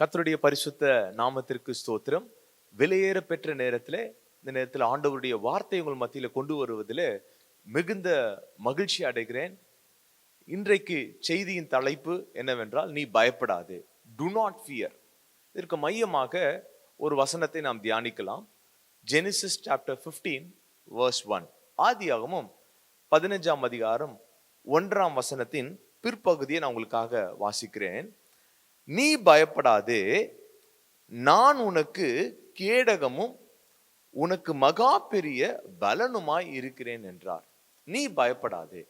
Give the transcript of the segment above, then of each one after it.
கத்தருடைய பரிசுத்த நாமத்திற்கு ஸ்தோத்திரம். விலையேற பெற்ற நேரத்தில் இந்த நேரத்தில் ஆண்டவருடைய வார்த்தை உங்கள் மத்தியில் கொண்டு வருவதில் மிகுந்த மகிழ்ச்சி அடைகிறேன். இன்றைக்கு செய்தியின் தலைப்பு என்னவென்றால் நீ பயப்படாது. டு நாட் ஃபியர் இதற்கு மையமாக ஒரு வசனத்தை நாம் தியானிக்கலாம். Genesis chapter fifteen verse one ஆதியாகமும் பதினஞ்சாம் அதிகாரம் ஒன்றாம் வசனத்தின் பிற்பகுதியை நான் உங்களுக்காக வாசிக்கிறேன். நீ பயப்படாதே நான் உனக்கு கேடகமும் உனக்கு மகா பெரிய பலனுமாய் இருக்கிறேன் என்றார். நீ பயப்படாதே.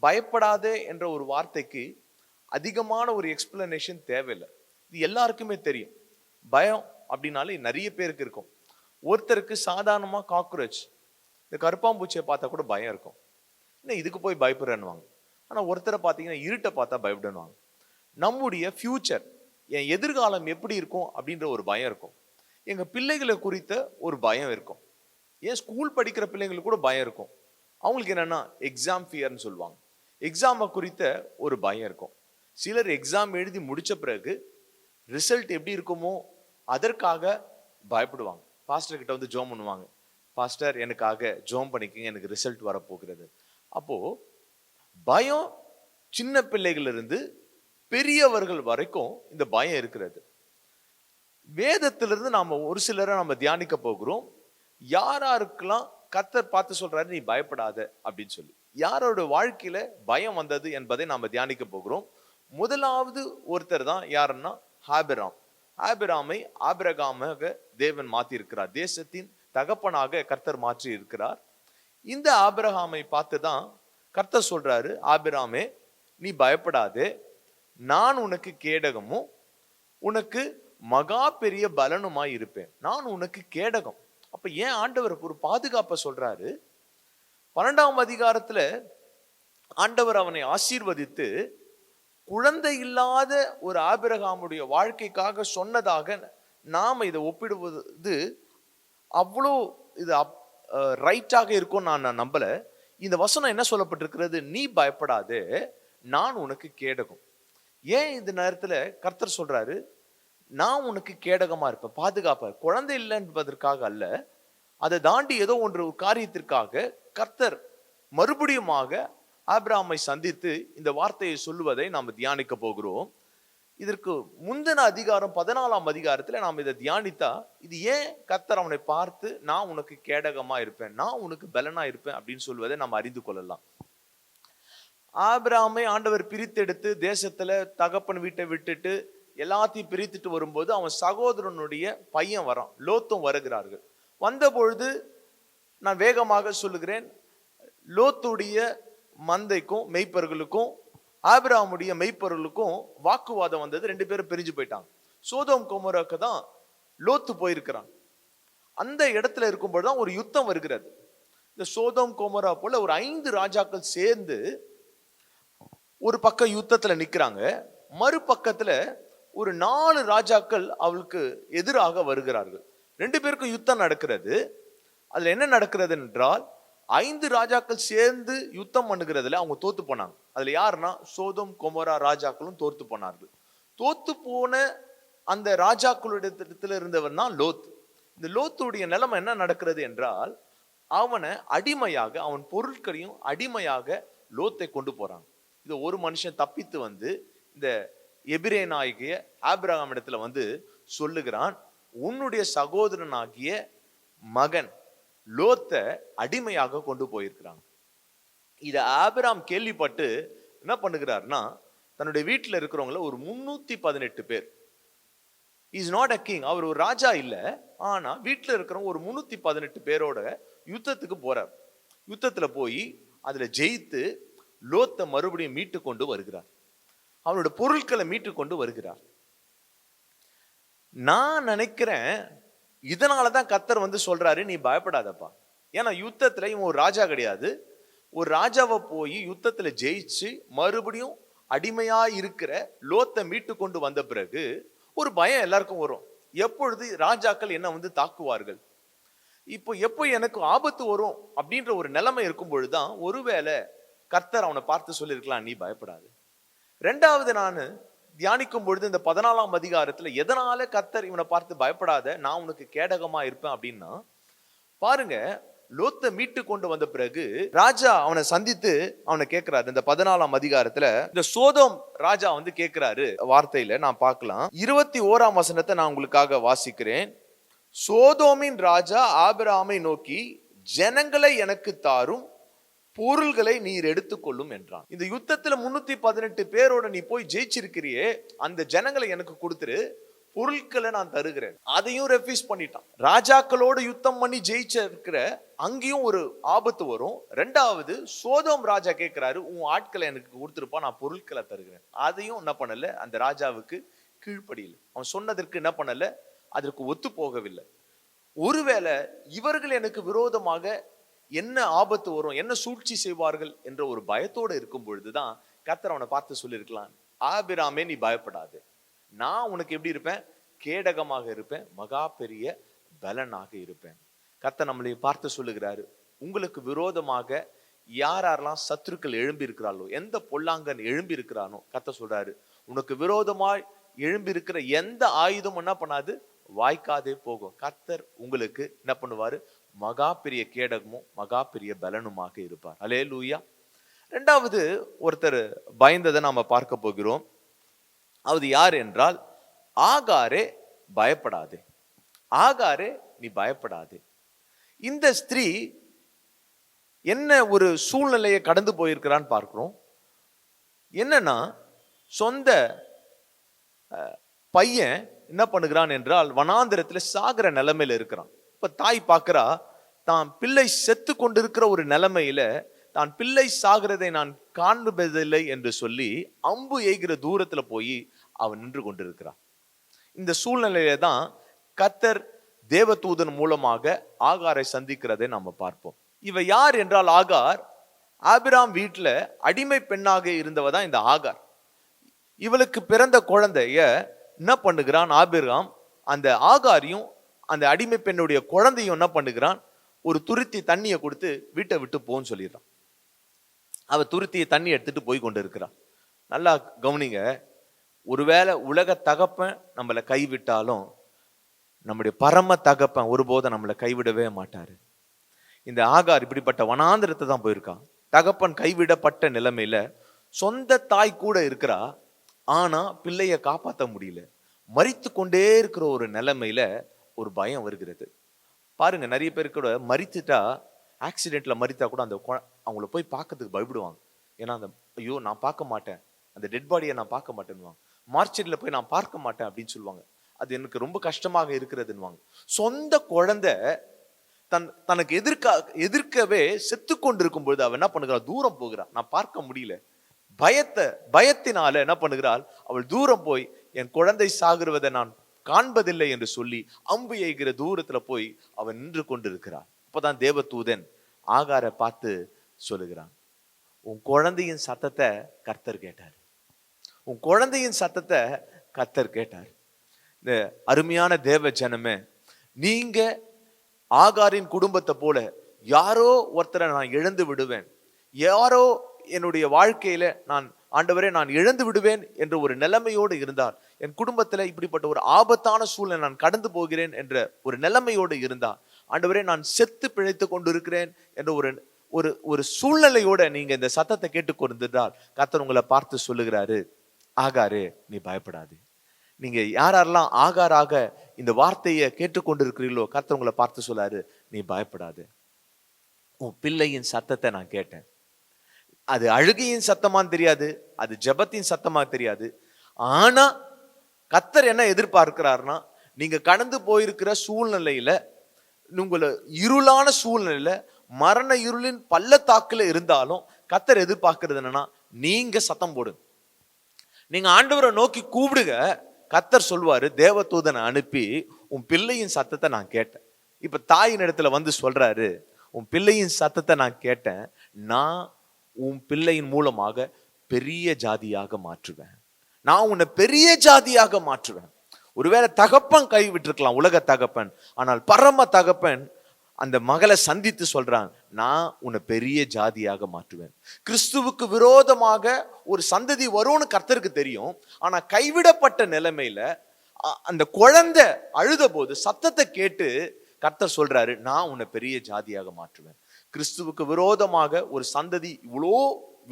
பயப்படாதே என்ற ஒரு வார்த்தைக்கு அதிகமான ஒரு எக்ஸ்பிளனேஷன் தேவையில்லை. இது எல்லாருக்குமே தெரியும். பயம் அப்படின்னாலே நிறைய பேருக்கு இருக்கும். ஒருத்தருக்கு சாதாரணமாக காக்ரோச் இந்த கருப்பாம்பூச்சியை பார்த்தா கூட பயம் இருக்கும். என்ன இதுக்கு போய் பயப்படுறேன்னுவாங்க. ஆனால் ஒருத்தரை பார்த்தீங்கன்னா இருட்டை பார்த்தா பயப்படுவாங்க. நம்முடைய ஃப்யூச்சர் என் எதிர்காலம் எப்படி இருக்கும் அப்படின்ற ஒரு பயம் இருக்கும். எங்கள் பிள்ளைகளை குறித்த ஒரு பயம் இருக்கும். ஏன் ஸ்கூல் படிக்கிற பிள்ளைங்களுக்கு கூட பயம் இருக்கும். அவங்களுக்கு என்னென்னா எக்ஸாம் ஃபியர்னு சொல்லுவாங்க. எக்ஸாமை குறித்த ஒரு பயம் இருக்கும். சிலர் எக்ஸாம் எழுதி முடித்த பிறகு ரிசல்ட் எப்படி இருக்குமோ அதற்காக பயப்படுவாங்க. பாஸ்டர் கிட்ட வந்து ஜோம் பண்ணுவாங்க. பாஸ்டர் எனக்காக ஜோம் பண்ணிக்கங்க எனக்கு ரிசல்ட் வரப்போகிறது. அப்போது பயம் சின்ன பிள்ளைகளிலிருந்து பெரியவர்கள் வரைக்கும் இந்த பயம் இருக்கிறது. வேதத்திலிருந்து நாம் ஒரு சிலரை நம்ம தியானிக்க போகிறோம். யாராருக்கெல்லாம் கத்தர் பார்த்து சொல்றாரு நீ பயப்படாத அப்படின்னு சொல்லி. யாரோட வாழ்க்கையில பயம் வந்தது என்பதை நாம் தியானிக்க போகிறோம். முதலாவது ஒருத்தர் தான் யாருன்னா ஆபிராம். ஆபிராமை ஆபிரகாமாக தேவன் மாற்றி இருக்கிறார் தேசத்தின் தகப்பனாக கர்த்தர் மாற்றி இருக்கிறார் இந்த ஆபிரகாமை பார்த்து தான் கர்த்தர் சொல்றாரு ஆபிராமே நீ பயப்படாதே. நான் உனக்கு கேடகமும் உனக்கு மகா பெரிய பலனுமாய் இருப்பேன். நான் உனக்கு கேடகம். அப்ப ஏன் ஆண்டவர் ஒரு பாதுகாப்பை சொல்றாரு? பன்னெண்டாம் அதிகாரத்துல ஆண்டவர் அவனை ஆசீர்வதித்து குழந்தை இல்லாத ஒரு ஆபிரகாமுடைய வாழ்க்கைக்காக சொன்னதாக நாம் இதை ஒப்பிடுவது அவ்வளோ இது ரைட்டாக இருக்கும் நான் நான் நம்பலை. இந்த வசனம் என்ன சொல்லப்பட்டிருக்கிறது? நீ பயப்படாதே நான் உனக்கு கேடகம். ஏன் இந்த நேரத்தில் கர்த்தர் சொல்றாரு நான் உனக்கு கேடகமா இருப்பேன் பாதுகாப்பேன் குழந்தை இல்லை என்பதற்காக அல்ல அதை தாண்டி ஏதோ ஒன்று ஒரு காரியத்திற்காக கர்த்தர் மறுபடியுமாக ஆப்ராமை சந்தித்து இந்த வார்த்தையை சொல்லுவதை நாம் தியானிக்க போகிறோம். இதற்கு முந்தின அதிகாரம் பதினாலாம் அதிகாரத்தில் நாம் இதை தியானித்தா இது ஏன் கர்த்தர் அவனை பார்த்து நான் உனக்கு கேடகமா இருப்பேன் நான் உனக்கு பலனா இருப்பேன் அப்படின்னு சொல்வதை நாம் அறிந்து கொள்ளலாம். ஆபிராமை ஆண்டவர் பிரித்தெடுத்து தேசத்தில் தகப்பன் வீட்டை விட்டுட்டு எல்லாத்தையும் பிரித்துட்டு வரும்போது அவன் சகோதரனுடைய பையன் வரான். லோத்தும் வருகிறார்கள். வந்த பொழுது நான் வேகமாக சொல்லுகிறேன் லோத்துடைய மந்தைக்கும் மெய்ப்பர்களுக்கும் ஆபிராமுடைய மெய்ப்பர்களுக்கும் வாக்குவாதம் வந்தது. ரெண்டு பேரும் பிரிஞ்சு போயிட்டாங்க. சோதோம் கோமராக்கு தான் லோத்து போயிருக்கிறான். அந்த இடத்துல இருக்கும்போது தான் ஒரு யுத்தம் வருகிறது. இந்த சோதோம் கோமரா போல ஒரு ஐந்து ராஜாக்கள் சேர்ந்து ஒரு பக்கம் யுத்தத்தில் நிற்கிறாங்க மறுபக்கத்தில் ஒரு நாலு ராஜாக்கள் அவளுக்கு எதிராக வருகிறார்கள். ரெண்டு பேருக்கும் யுத்தம் நடக்கிறது. அதில் என்ன நடக்கிறது என்றால் ஐந்து ராஜாக்கள் சேர்ந்து யுத்தம் பண்ணுகிறதுல அவங்க தோத்து போனாங்க. அதில் யாருன்னா சோதம் கொமரா ராஜாக்களும் தோத்து போனார்கள். தோத்து போன அந்த ராஜாக்களிடத்துல இருந்தவன் தான் லோத். இந்த லோத்துடைய நிலைமை என்ன நடக்கிறது என்றால் அவனை அடிமையாக அவன் பொருட்களையும் அடிமையாக லோத்தை கொண்டு போறாங்க. இது ஒரு மனுஷன் தப்பித்து வந்து இந்த எபிரே நாயகிய ஆபிரகாம் இடத்துல வந்து சொல்லுகிறான் உன்னுடைய சகோதரனாகிய மகன் லோத்த அடிமையாக கொண்டு போயிருக்கிறாங்க இதை ஆபிராம் கேள்விப்பட்டு என்ன பண்ணுகிறார்னா தன்னுடைய வீட்டில் இருக்கிறவங்கள ஒரு முன்னூத்தி பதினெட்டு பேர். இஸ் நாட் அ கிங் அவர் ஒரு ராஜா இல்லை. ஆனா வீட்டில் இருக்கிறவங்க ஒரு முன்னூத்தி பதினெட்டு பேரோட யுத்தத்துக்கு போறார். யுத்தத்துல போய் அதுல ஜெயித்து லோத்தை மறுபடியும் மீட்டு கொண்டு வருகிறார். அவனோட பொருட்களை மீட்டு கொண்டு வருகிறார். நான் நினைக்கிறேன் இதனால தான் கத்தர் வந்து சொல்றாரு நீ பயப்படாதப்பா. ஏன்னா யுத்தத்துல இவன் ஒரு ராஜா கிடையாது. ஒரு ராஜாவை போய் யுத்தத்துல ஜெயிச்சு மறுபடியும் அடிமையா இருக்கிற லோத்தை மீட்டு கொண்டு வந்த பிறகு ஒரு பயம் எல்லாருக்கும் வரும். எப்பொழுது ராஜாக்கள் என்ன வந்து தாக்குவார்கள்? இப்போ எப்போ எனக்கு ஆபத்து வரும் அப்படின்ற ஒரு நிலைமை இருக்கும் பொழுதுதான் ஒருவேளை கர்த்தர் அவனை பார்த்து சொல்லியிருக்கலாம் நீ பயப்படாது. ரெண்டாவது நான் தியானிக்கும் பொழுது இந்த பதினாலாம் அதிகாரத்துல எதனால கர்த்தர் இவனை பார்த்து பயப்படாத? நான் உனக்கு கேடகமா இருப்பேன். அப்படின்னா பாருங்க லோத்தை மீட்டு கொண்டு வந்த பிறகு ராஜா அவனை சந்தித்து அவனை கேட்கிறாரு. இந்த பதினாலாம் அதிகாரத்துல இந்த சோதோம் ராஜா வந்து கேட்கிறாரு. வார்த்தையில நான் பார்க்கலாம். இருபத்தி ஓராம் வசனத்தை நான் உங்களுக்காக வாசிக்கிறேன். சோதோமின் ராஜா ஆபிராமை நோக்கி ஜனங்களை எனக்கு தாரும் பொருள்களை நீர் எடுத்துக்கொள்ளும் என்றான். இந்த யுத்தத்துல முன்னூத்தி பதினெட்டு பேரோட நீ போய் ஜெயிச்சிருக்கிறியே அந்த ஜனங்களை எனக்கு கொடுத்துரு பொருட்களை நான் தருகிறேன். அதையும் ரெஃப்யூஸ் பண்ணிட்டான். ராஜாக்களோட யுத்தம் பண்ணி ஜெயிச்சிருக்கிற அங்கேயும் ஒரு ஆபத்து வரும். ரெண்டாவது சோதோம் ராஜா கேட்கிறாரு உன் ஆட்களை எனக்கு கொடுத்துருப்பா நான் பொருட்களை தருகிறேன். அதையும் என்ன பண்ணல அந்த ராஜாவுக்கு கீழ்ப்படியில். அவன் சொன்னதற்கு என்ன பண்ணல அதற்கு ஒத்து போகவில்லை. ஒருவேளை இவர்கள் எனக்கு விரோதமாக என்ன ஆபத்து வரும் என்ன சூழ்ச்சி செய்வார்கள் என்ற ஒரு பயத்தோடு இருக்கும் பொழுதுதான் கத்தர் அவனை பார்த்து சொல்லியிருக்கலாம் ஆபிராமே நீ பயப்படாது. நான் உனக்கு எப்படி இருப்பேன்? கேடகமாக இருப்பேன் மகா பெரிய பலனாக இருப்பேன். கத்த நம்மளை பார்த்து சொல்லுகிறாரு உங்களுக்கு விரோதமாக யார் யாரெல்லாம் சத்துருக்கள் எழும்பி இருக்கிறாளோ எந்த பொல்லாங்கன் எழும்பி இருக்கிறானோ கத்த சொல்றாரு உனக்கு விரோதமாய் எழும்பி இருக்கிற எந்த ஆயுதம் என்ன பண்ணாது? வாய்க்காதே போகும். கத்தர் உங்களுக்கு என்ன பண்ணுவாரு? மகா பெரிய கேடகமும் மகா பெரிய பலனுமாக இருப்பார். அலே லூயா ரெண்டாவது ஒருத்தர் பயந்ததை நாம பார்க்க போகிறோம். அது யார் என்றால் ஆகாரே பயப்படாதே. ஆகாரே நீ பயப்படாதே. இந்த ஸ்திரீ என்ன ஒரு சூழ்நிலையை கடந்து போயிருக்கிறான்னு பார்க்கிறோம். என்னன்னா சொந்த பையன் என்ன பண்ணுகிறான் என்றால் வனாந்திரத்துல சாகிற நிலைமையில இருக்கிறான். இப்போ தாய் பார்க்குறா தான் பிள்ளை செத்து கொண்டிருக்கிற ஒரு நிலைமையில தான் பிள்ளை சாகிறதை நான் காண்பதில்லை என்று சொல்லி அம்பு எய்கிற தூரத்துல போய் அவன் நின்று கொண்டிருக்கிறான். இந்த சூழ்நிலையில தான் கத்தர் தேவதூதன் மூலமாக ஆகாரை சந்திக்கிறதை நாம் பார்ப்போம். இவ யார் என்றால் ஆகார் ஆபிராம் வீட்டுல அடிமை பெண்ணாக இருந்தவ தான் இந்த ஆகார். இவளுக்கு பிறந்த குழந்தைய என்ன பண்ணுகிறான் ஆபிராம் அந்த ஆகாரியும் அந்த அடிமை பெண்ணுடைய குழந்தையும் என்ன பண்ணுகிறான்? ஒரு துருத்தி தண்ணியை கொடுத்து வீட்டை விட்டு போன்னு சொல்லிடுறான். அவள் துருத்தியை தண்ணி எடுத்துட்டு போய் கொண்டு இருக்கிறான் நல்லா கவனிங்க ஒருவேளை உலக தகப்பன் நம்மளை கைவிட்டாலும் நம்முடைய பரம தகப்பன் ஒருபோதும் நம்மளை கைவிடவே மாட்டார். இந்த ஆகார் இப்படிப்பட்ட வனாந்திரத்தை தான் போயிருக்கான். தகப்பன் கைவிடப்பட்ட நிலைமையில சொந்த தாய் கூட இருக்கிறா ஆனா பிள்ளைய காப்பாற்ற முடியல. மறித்து கொண்டே இருக்கிற ஒரு நிலைமையில ஒரு பயம் வருகிறது. பாருங்க நிறைய பேர் கூட மறித்துட்டா ஆக்சிடென்ட்ல மறித்தா கூட அந்த அவங்கள போய் பார்க்கறதுக்கு பயப்படுவாங்க. ஏன்னா அந்த ஐயோ நான் பார்க்க மாட்டேன். அந்த டெட் பாடியை நான் பார்க்க மாட்டேன்னுவாங்க. மார்ச்சரியில் போய் நான் பார்க்க மாட்டேன் அப்படின்னு சொல்லுவாங்க. அது எனக்கு ரொம்ப கஷ்டமாக இருக்கிறதுன்னுவாங்க. சொந்த குழந்தை தன் தனக்கு எதிர்க்க எதிர்க்கவே செத்து கொண்டிருக்கும் பொழுது அவள் என்ன பண்ணுகிறாள் தூரம் போகிறாள் நான் பார்க்க முடியல. பயத்தை பயத்தினால என்ன பண்ணுகிறாள்? அவள் தூரம் போய் என் குழந்தை சாகுறுவதை நான் காண்பதில்லை என்று சொல்லி அம்பு எய்கிற தூரத்துல போய் அவன் நின்று கொண்டிருக்கிறாள் அப்பதான் தேவதூதன் ஆகாரை பார்த்து சொல்லுகிறான் உன் குழந்தையின் சத்தத்தை கர்த்தர் கேட்டார். உன் குழந்தையின் சத்தத்தை கர்த்தர் கேட்டார். இந்த அருமையான தேவ ஜனமே நீங்க ஆகாரின் குடும்பத்தை போல யாரோ ஒருத்தரை நான் இழந்து விடுவேன். யாரோ என்னுடைய வாழ்க்கையில நான் ஆண்டவரே நான் இழந்து விடுவேன் என்ற ஒரு நிலைமையோடு இருந்தால் என் குடும்பத்தில் இப்படிப்பட்ட ஒரு ஆபத்தான சூழ்நிலை நான் கடந்து போகிறேன் என்ற ஒரு நிலைமையோடு இருந்தால் ஆண்டவரே நான் செத்து பிழைத்து கொண்டிருக்கிறேன் என்ற ஒரு ஒரு ஒரு சூழ்நிலையோட நீங்க இந்த சத்தத்தை கேட்டுக்கொண்டிருந்தால் கத்தர் உங்களை பார்த்து சொல்லுகிறாரு ஆகாரு நீ பயப்படாது. நீங்க யார் யாரெல்லாம் ஆகாராக இந்த வார்த்தையை கேட்டுக்கொண்டிருக்கிறீர்களோ கத்தர் உங்களை பார்த்து சொல்லாரு நீ பயப்படாது. உன் பிள்ளையின் சத்தத்தை நான் கேட்டேன். அது அழுகையின் சத்தமான்னு தெரியாது அது ஜெபத்தின் சத்தமாக தெரியாது. ஆனால் கத்தர் என்ன எதிர்பார்க்கிறாருன்னா நீங்கள் கடந்து போயிருக்கிற சூழ்நிலையில் உங்களை இருளான சூழ்நிலையில் மரண இருளின் பள்ளத்தாக்கில் இருந்தாலும் கத்தர் எதிர்பார்க்கறது என்னன்னா நீங்கள் சத்தம் போடுங்க. நீங்கள் ஆண்டவரை நோக்கி கூப்பிடுங்க கத்தர் சொல்வார் தேவதூதனை அனுப்பி உன் பிள்ளையின் சத்தத்தை நான் கேட்டேன். இப்போ தாயின் இடத்துல வந்து சொல்கிறாரு உன் பிள்ளையின் சத்தத்தை நான் கேட்டேன் நான் உன் பிள்ளையின் மூலமாக பெரிய ஜாதியாக மாற்றுவேன். நான் உன்னை பெரிய ஜாதியாக மாற்றுவேன். ஒருவேளை தகப்பன் கை விட்டிருக்கலாம் உலக தகப்பன். ஆனால் பரம தகப்பன் அந்த மகளை சந்தித்து சொல்றான் நான் உன்னை பெரிய ஜாதியாக மாற்றுவேன். கிறிஸ்துவுக்கு விரோதமாக ஒரு சந்ததி வரும்னு கர்த்தருக்கு தெரியும். ஆனா கைவிடப்பட்ட நிலைமையில அ- அந்த குழந்தை அழுத போது சத்தத்தை கேட்டு கர்த்தர் சொல்றாரு நான் உன்னை பெரிய ஜாதியாக மாற்றுவேன். கிறிஸ்துவுக்கு விரோதமாக ஒரு சந்ததி இவ்வளோ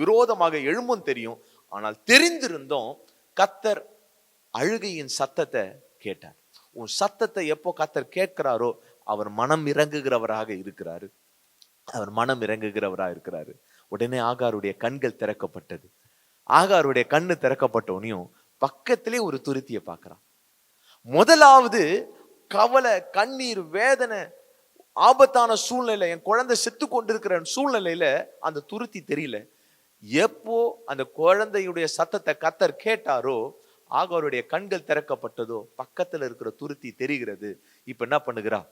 விரோதமாக எழும்பும் தெரியும். ஆனால் தெரிந்திருந்தும் கத்தர் அழுகையின் சத்தத்தை கேட்டார். உன் சத்தத்தை எப்போ கத்தர் கேட்கிறாரோ அவர் மனம் இறங்குகிறவராக இருக்கிறாரு. அவர் மனம் இறங்குகிறவராக இருக்கிறாரு. உடனே ஆகாருடைய கண்கள் திறக்கப்பட்டது. ஆகாருடைய கண்ணு திறக்கப்பட்டவனையும் பக்கத்திலே ஒரு துருத்தியை பார்க்கறான். முதலாவது கவலை கண்ணீர் வேதனை ஆபத்தான சூழ்நிலை என் குழந்தை செத்து கொண்டிருக்கிற சூழ்நிலையில அந்த துருத்தி தெரியல. எப்போ அந்த குழந்தையுடைய சத்தத்தை கத்தர் கேட்டாரோ ஆக அவருடைய கண்கள் திறக்கப்பட்டதோ பக்கத்துல இருக்கிற துருத்தி தெரிகிறது. இப்ப என்ன பண்ணுகிறா?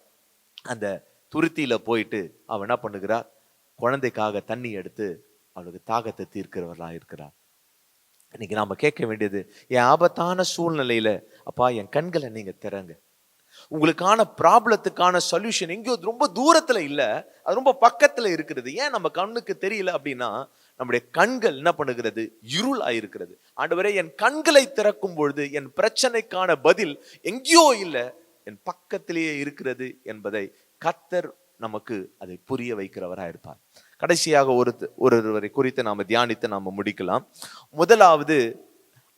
அந்த துருத்தியில போயிட்டு அவன் என்ன பண்ணுகிறா? குழந்தைக்காக தண்ணி எடுத்து அவளுக்கு தாகத்தை தீர்க்கிறவர்களா இருக்கிறார் இன்னைக்கு நாம கேட்க வேண்டியது என் ஆபத்தான சூழ்நிலையில அப்பா என் கண்களை நீங்க திறங்க. உங்களுக்கான ப்ராப்ளத்துக்கான சொல்யூஷன் எங்கேயோ ரொம்ப தூரத்தில் இல்லை அது ரொம்ப பக்கத்தில் இருக்கிறது. ஏன் நம்ம கண்ணுக்கு தெரியல அப்படின்னா நம்முடைய கண்கள் என்ன பண்ணுகிறது? இருள் ஆயிருக்கிறது ஆண்டவரே என் கண்களை திறக்கும் பொழுது என் பிரச்சனைக்கான பதில் எங்கேயோ இல்லை என் பக்கத்திலேயே இருக்கிறது என்பதை கத்தர் நமக்கு அதை புரிய வைக்கிறவராக இருப்பார். கடைசியாக ஒரு ஒருவரை குறித்து நாம் தியானித்து நாம் முடிக்கலாம். முதலாவது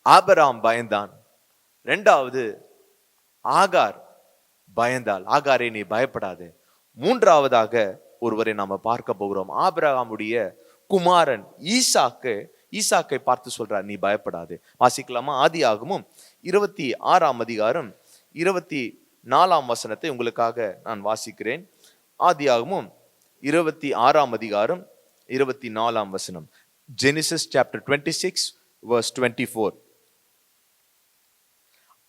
ஆபராம் பயந்தான். ரெண்டாவது ஆகார். பயந்தால் ஆகாரே நீ பயப்படாதே. மூன்றாவதாக ஒருவரை நாம் பார்க்க போகிறோம். ஆபிரகாமுடைய குமாரன் ஈசாக்கு ஈசாக்கை பார்த்து சொல்றார் நீ பயப்படாதே. வாசிக்கலாமா? ஆதி ஆகமும். இருபத்தி ஆறாம் அதிகாரம் இருபத்தி நாலாம் வசனத்தை உங்களுக்காக நான் வாசிக்கிறேன். ஆதி ஆகமும் இருபத்தி ஆறாம் அதிகாரம் இருபத்தி நாலாம் வசனம். Genesis chapter twenty six verse twenty four.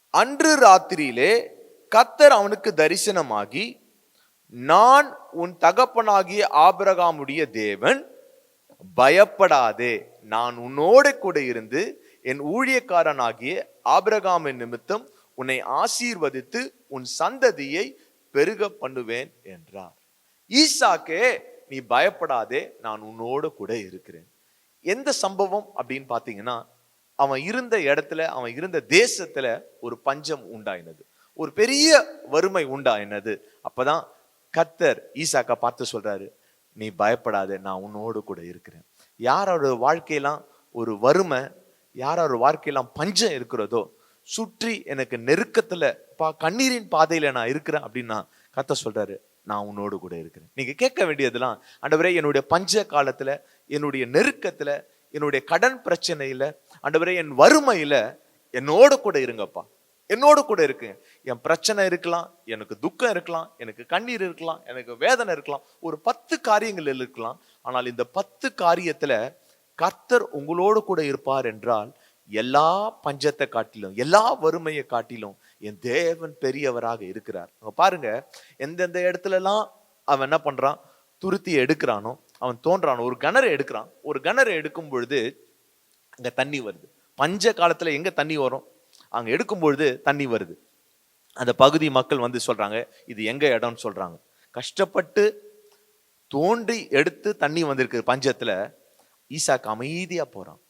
அன்று ராத்திரியிலே கத்தர் அவனுக்கு தரிசனமாகி நான் உன் தகப்பனாகிய ஆபிரகாமுடைய தேவன் பயப்படாதே. நான் உன்னோட கூட இருந்து என் ஊழியக்காரனாகிய ஆபிரகாமின் நிமித்தம் உன்னை ஆசீர்வதித்து உன் சந்ததியை பெருக பண்ணுவேன் என்றார். ஈசாக்கே நீ பயப்படாதே நான் உன்னோட கூட இருக்கிறேன். எந்த சம்பவம் அப்படின்னு பார்த்தீங்கன்னா அவன் இருந்த இடத்துல அவன் இருந்த தேசத்துல ஒரு பஞ்சம் உண்டாயினது. ஒரு பெரிய வறுமை உண்டா என்னது? அப்பதான் கத்தர் ஈசாக்கா பார்த்து சொல்றாரு நீ பயப்படாத நான் உன்னோடு கூட இருக்கிறேன். யாரோட வாழ்க்கையெல்லாம் ஒரு வறுமை யாரோட வாழ்க்கையெல்லாம் பஞ்சம் இருக்கிறதோ சுற்றி எனக்கு நெருக்கத்துல பா கண்ணீரின் பாதையில நான் இருக்கிறேன் அப்படின்னா கத்த சொல்றாரு நான் உன்னோடு கூட இருக்கிறேன். நீங்க கேட்க வேண்டியதெல்லாம் ஆண்டவரே என்னுடைய பஞ்ச காலத்துல என்னுடைய நெருக்கத்துல என்னுடைய கடன் பிரச்சனையில ஆண்டவரே என் வறுமையில என்னோடு கூட இருங்கப்பா. என்னோடு கூட இருக்குங்க என் பிரச்சனை இருக்கலாம் எனக்கு துக்கம் இருக்கலாம் எனக்கு கண்ணீர் இருக்கலாம் எனக்கு வேதனை இருக்கலாம். ஒரு பத்து காரியங்கள் இருக்கலாம். ஆனால் இந்த பத்து காரியத்தில் கர்த்தர் உங்களோடு கூட இருப்பார் என்றால் எல்லா பஞ்சத்தை காட்டிலும் எல்லா வறுமையை காட்டிலும் என் தேவன் பெரியவராக இருக்கிறார். அங்க பாருங்க எந்தெந்த இடத்துலலாம் அவன் என்ன பண்றான்? துருத்தி எடுக்கிறானோ அவன் தோன்றானோ ஒரு கணரை எடுக்கிறான். ஒரு கிணறு எடுக்கும் பொழுது அங்கே தண்ணி வருது. பஞ்ச காலத்தில் எங்கே தண்ணி வரும்? அங்கே எடுக்கும்பொழுது தண்ணி வருது. அந்த பகுதி மக்கள் வந்து சொல்கிறாங்க இது எங்கே இடம்னு சொல்கிறாங்க கஷ்டப்பட்டு தோண்டி எடுத்து தண்ணி வந்திருக்கு பஞ்சத்தில் ஈசாக்கு அமைதியாக போகிறான்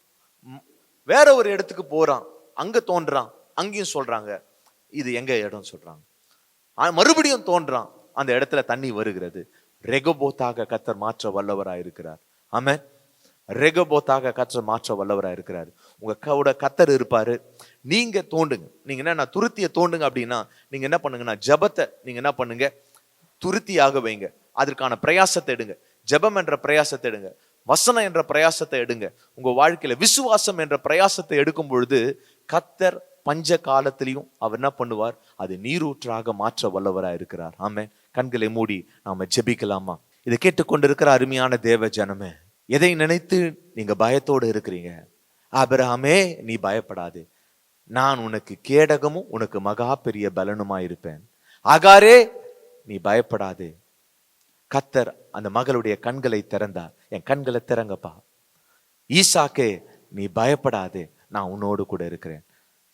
வேற ஒரு இடத்துக்கு போகிறான் அங்கே தோன்றான். அங்கேயும் சொல்கிறாங்க இது எங்கே இடம்னு சொல்கிறாங்க மறுபடியும் தோன்றான். அந்த இடத்துல தண்ணி வருகிறது. ரெகபோத்தாக கத்தர் மாற்ற வல்லவராக இருக்கிறார். ஆமாம் ரெகபோத்தாக கத்தர் மாற்ற வல்லவராக இருக்கிறார். உங்கள் கூட கத்தர் இருப்பார். நீங்க தோண்டுங்க. நீங்க என்ன நான் துருத்திய தோண்டுங்க அப்படின்னா நீங்க என்ன பண்ணுங்கன்னா ஜபத்தை நீங்க என்ன பண்ணுங்க துருத்தியாக வைங்க. அதற்கான பிரயாசத்தை எடுங்க. ஜெபம் என்ற பிரயாசத்தை எடுங்க. வசனம் என்ற பிரயாசத்தை எடுங்க. உங்க வாழ்க்கையில விசுவாசம் என்ற பிரயாசத்தை எடுக்கும் பொழுது கத்தர் பஞ்ச காலத்திலையும் அவர் என்ன பண்ணுவார்? அது நீரூற்றாக மாற்ற வல்லவராக இருக்கிறார். ஆமே கண்களை மூடி நாம ஜெபிக்கலாமா? இதை கேட்டுக்கொண்டிருக்கிற அருமையான தேவ ஜனமே எதை நினைத்து நீங்க பயத்தோடு இருக்கிறீங்க? அபிரஹாமே நீ பயப்படாது. நான் உனக்கு கேடகமும் உனக்கு மகா பெரிய பலனுமா இருப்பேன் ஆகாரே நீ பயப்படாதே. கத்தர் அந்த மகளுடைய கண்களை திறந்தார். என் கண்களை திறங்கப்பா. ஈசாக்கே நீ பயப்படாதே. நான் உன்னோடு கூட இருக்கிறேன்.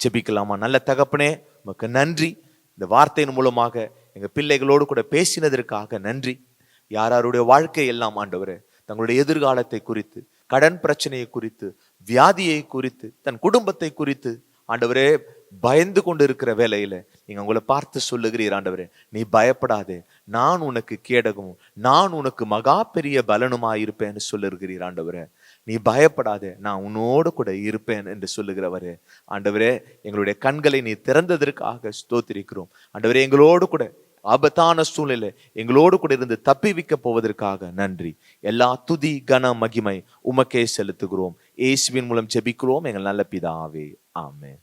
செபிக்கலாமா நல்ல தகப்பனே உமக்கு நன்றி. இந்த வார்த்தையின் மூலமாக எங்கள் பிள்ளைகளோடு கூட பேசினதற்காக நன்றி. யாராருடைய வாழ்க்கை எல்லாம் ஆண்டவர் தங்களுடைய எதிர்காலத்தை குறித்து கடன் பிரச்சனையை குறித்து வியாதியை குறித்து தன் குடும்பத்தை குறித்து ஆண்டவரே பயந்து கொண்டு இருக்கிற வேலையில நீங்க உங்களை பார்த்து சொல்லுகிறீர் ஆண்டவரே. நீ பயப்படாதே. நான் உனக்கு கேடகமும் நான் உனக்கு மகா பெரிய பலனுமாயிருப்பேன்னு சொல்லுகிறீர் ஆண்டவரே. நீ பயப்படாதே. நான் உன்னோடு கூட இருப்பேன் என்று சொல்லுகிறவரே. ஆண்டவரே எங்களுடைய கண்களை நீ திறந்ததற்காக ஸ்தோத்திரிக்கிறோம். ஆண்டவரே எங்களோடு கூட ஆபத்தான சூழ்நிலை எங்களோடு கூட இருந்து தப்பிவிக்க போவதற்காக நன்றி. எல்லா துதி கன மகிமை உமக்கே செலுத்துகிறோம். இயேசுவின் மூலம் ஜெபிக்கிறோம். எங்கள் நல்ல பிதாவே. Oh, Amen